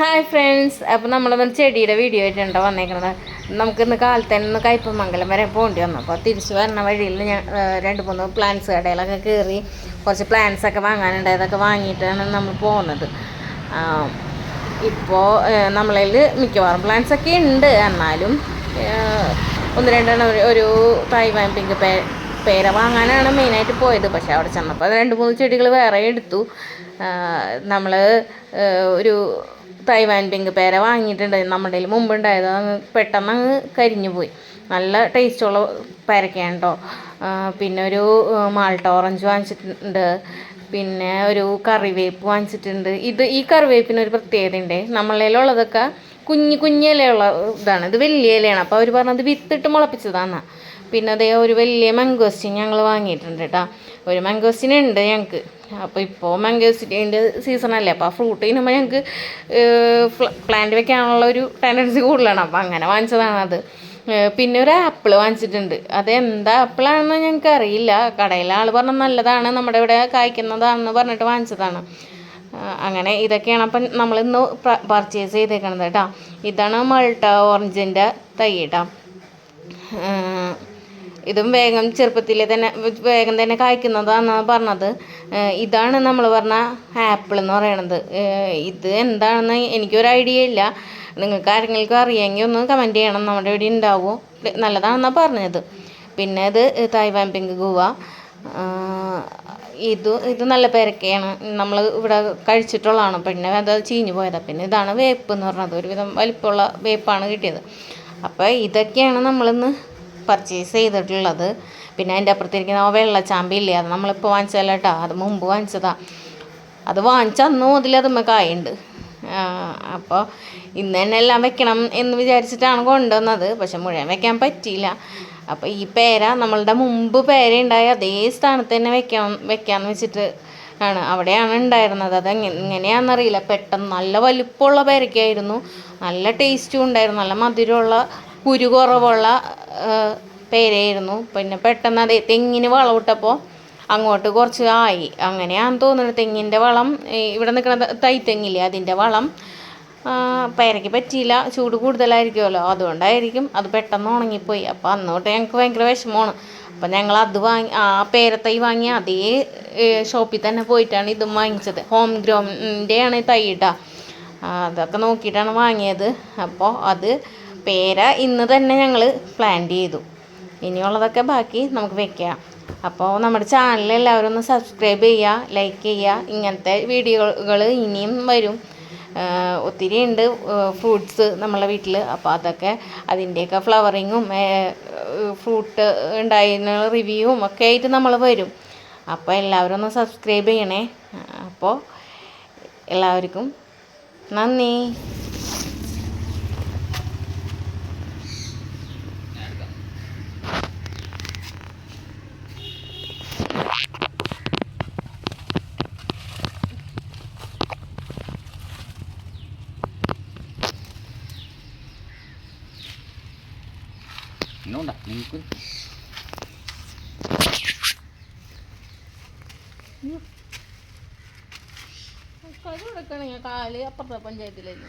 Hi friends അപ്പോൾ നമ്മളൊന്ന് ചെടിയുടെ വീഡിയോ ആയിട്ടുണ്ട് വന്നേക്കുന്നത് നമുക്കിന്ന് കാലത്ത് തന്നെ ഒന്ന് കയ്പമംഗലം വരെ പോകേണ്ടി വന്നു. അപ്പോൾ തിരിച്ചു വരണ വഴിയിൽ ഞാൻ രണ്ട് മൂന്ന് പ്ലാന്റ്സ് കടയിലൊക്കെ കയറി കുറച്ച് പ്ലാന്റ്സ് ഒക്കെ വാങ്ങാനുണ്ട്. അതൊക്കെ വാങ്ങിയിട്ടാണ് നമ്മൾ പോകുന്നത്. ഇപ്പോൾ നമ്മളതിൽ മിക്കവാറും പ്ലാന്റ്സ് ഒക്കെ ഉണ്ട്. എന്നാലും ഒന്ന് രണ്ടെണ്ണം ഒരു- ഒരു തായ്വാൻ പിങ്ക് പേ പേര വാങ്ങാനാണ് മെയിനായിട്ട് പോയത്. പക്ഷേ അവിടെ ചെന്നപ്പോൾ രണ്ട് മൂന്ന് ചെടികൾ വേറെ എടുത്തു. നമ്മൾ ഒരു തൈവാൻ പിങ്ക് പേര വാങ്ങിയിട്ടുണ്ട്. നമ്മുടെ കയ്യിൽ മുമ്പ് ഉണ്ടായത് അങ്ങ് പെട്ടെന്ന് അങ്ങ് കരിഞ്ഞു പോയി നല്ല ടേസ്റ്റുള്ള പേരക്കയാണ് കേട്ടോ പിന്നെ ഒരു മാൾട്ട ഓറഞ്ച് വാങ്ങിച്ചിട്ടുണ്ട്. പിന്നെ ഒരു കറിവേപ്പ് വാങ്ങിച്ചിട്ടുണ്ട്. ഇത് ഈ കറിവേപ്പിന് ഒരു പ്രത്യേകതയുണ്ട് നമ്മളതിലുള്ളതൊക്കെ കുഞ്ഞു കുഞ്ഞു ഇലയുള്ള ഇതാണ്. ഇത് വലിയ ഇലയാണ്. അപ്പോൾ അവർ പറഞ്ഞത് വിത്തിട്ട് മുളപ്പിച്ചതാണ്. പിന്നെ അതേ ഒരു വലിയ മംഗോസ്റ്റിൻ ഞങ്ങൾ വാങ്ങിയിട്ടുണ്ട് കേട്ടോ ഒരു മംഗോസ്റ്റിൻ ഉണ്ട് ഞങ്ങൾക്ക് അപ്പോൾ ഇപ്പോൾ മംഗോസ്റ്റിന്റെ സീസണല്ലേ അപ്പോൾ ആ ഫ്രൂട്ട് തിന്നുമ്പോൾ ഞങ്ങൾക്ക് പ്ലാന്റ് വെക്കാനുള്ള ഒരു ടെൻഡൻസി കൂടുതലാണ്. അപ്പോൾ അങ്ങനെ വാങ്ങിച്ചതാണ് അത്. പിന്നെ ഒരു ആപ്പിൾ വാങ്ങിച്ചിട്ടുണ്ട്. അത് എന്താ ആപ്പിളാണെന്ന് ഞങ്ങൾക്ക് അറിയില്ല. കടയിലെ ആൾ പറഞ്ഞ നല്ലതാണ്. നമ്മുടെ ഇവിടെ കായ്ക്കുന്നതാണെന്ന് പറഞ്ഞിട്ട് വാങ്ങിച്ചതാണ്. അങ്ങനെ ഇതൊക്കെയാണ് അപ്പം നമ്മൾ ഇന്ന് പർച്ചേസ് ചെയ്തേക്കണത് കേട്ടോ ഇതാണ് മൾട്ട ഓറഞ്ചിന്റെ തൈ കേട്ടോ ഇതും വേഗം ചെറുപ്പത്തിൽ തന്നെ വേഗം തന്നെ കായ്ക്കുന്നതാണെന്നാണ് പറഞ്ഞത്. ഇതാണ് നമ്മൾ പറഞ്ഞ ആപ്പിൾ എന്ന് പറയണത്. ഇത് എന്താണെന്ന് എനിക്കൊരു ഐഡിയ ഇല്ല. നിങ്ങൾക്ക് ആരെങ്കിലും അറിയാമെങ്കിൽ ഒന്ന് കമന്റ് ചെയ്യണം. നമ്മുടെ ഇവിടെ ഉണ്ടാവും. നല്ലതാണെന്നാണ് പറഞ്ഞത്. പിന്നെ ഇത് തായ്വാൻ പിങ്ക് ഗുവ. ഇത് ഇത് നല്ല പേരക്കയാണ്. നമ്മൾ ഇവിടെ കഴിച്ചിട്ടുള്ളതാണ്. പിന്നെ അത് ചീഞ്ഞു പോയതാണ് പിന്നെ ഇതാണ് വേപ്പ് എന്ന് പറഞ്ഞത്. ഒരുവിധം വലിപ്പമുള്ള വേപ്പാണ് കിട്ടിയത്. അപ്പോൾ ഇതൊക്കെയാണ് നമ്മളിന്ന് പർച്ചേസ് ചെയ്തിട്ടുള്ളത്. പിന്നെ അതിന്റെ അപ്പുറത്തിരിക്കുന്ന ആ വെള്ളച്ചാമ്പി ഇല്ലേ? അത് നമ്മളിപ്പോൾ വാങ്ങിച്ചതല്ല കേട്ടോ അത് മുമ്പ് വാങ്ങിച്ചതാണ് അത് വാങ്ങിച്ച അതിലത് മുതൽ അതുമ്മ കായുണ്ട് അപ്പോൾ ഇന്ന് തന്നെ എല്ലാം വെക്കണം എന്ന് വിചാരിച്ചിട്ടാണ് കൊണ്ടുവന്നത്. പക്ഷെ മുഴുവൻ വെക്കാൻ പറ്റിയില്ല. അപ്പോൾ ഈ പേര നമ്മളുടെ മുമ്പ് പേര ഉണ്ടായ അതേ സ്ഥാനത്ത് തന്നെ വെക്കാം വെക്കാമെന്ന് വെച്ചിട്ട് ആണ്. അവിടെയാണ് ഉണ്ടായിരുന്നത് അത് എങ്ങനെ എങ്ങനെയാണെന്നറിയില്ല പെട്ടെന്ന് നല്ല വലുപ്പമുള്ള പേരയ്ക്കായിരുന്നു നല്ല ടേസ്റ്റും ഉണ്ടായിരുന്നു. നല്ല മധുരമുള്ള കുരു കുറവുള്ള പേരായിരുന്നു. പിന്നെ പെട്ടെന്ന് അത് തെങ്ങിന് വളമിട്ടപ്പോൾ അങ്ങോട്ട് കുറച്ച് ആയി. അങ്ങനെയാണെന്ന് തോന്നുന്നത് തെങ്ങിന്റെ വളം ഇവിടെ നിൽക്കുന്ന തൈ തെങ്ങില്ലേ അതിന്റെ വളം. പേരയ്ക്ക് പറ്റിയില്ല ചൂട് കൂടുതലായിരിക്കുമല്ലോ. അതുകൊണ്ടായിരിക്കും അത് പെട്ടെന്ന് ഉണങ്ങിപ്പോയി. അപ്പോൾ അന്ന് തൊട്ട് ഞങ്ങൾക്ക് ഭയങ്കര വിഷമമാണ്. അപ്പം ഞങ്ങൾ അത് വാങ്ങി ആ പേരത്തൈ വാങ്ങി അതേ ഷോപ്പിൽ തന്നെ പോയിട്ടാണ് ഇതും വാങ്ങിച്ചത്. ഹോം ഗ്രോമിന്റെയാണ് തൈ ഇട്ടാ അതൊക്കെ നോക്കിയിട്ടാണ് വാങ്ങിയത്. അപ്പോൾ അത് പേര ഇന്ന് തന്നെ ഞങ്ങൾ പ്ലാൻ ചെയ്തു. ഇനിയുള്ളതൊക്കെ ബാക്കി നമുക്ക് വെക്കാം. അപ്പോൾ നമ്മുടെ ചാനൽ എല്ലാവരും ഒന്ന് സബ്സ്ക്രൈബ് ചെയ്യുക ലൈക്ക് ചെയ്യുക ഇങ്ങനത്തെ വീഡിയോകൾ ഇനിയും വരും. ഒത്തിരി ഉണ്ട് ഫ്രൂട്ട്സ് നമ്മളെ വീട്ടിൽ അപ്പോൾ അതൊക്കെ അതിന്റെയൊക്കെ ഫ്ലവറിങ്ങും ഫ്രൂട്ട് ഉണ്ടായിരുന്ന റിവ്യൂവും ഒക്കെ ആയിട്ട് നമ്മൾ വരും. അപ്പോൾ എല്ലാവരും ഒന്ന് സബ്സ്ക്രൈബ് ചെയ്യണേ. അപ്പോൾ എല്ലാവർക്കും നന്ദി. ഇന്നുണ്ടാ നിങ്ങൾക്ക് കാൽ അപ്പുറത്തെ പഞ്ചായത്തിലായിരുന്നു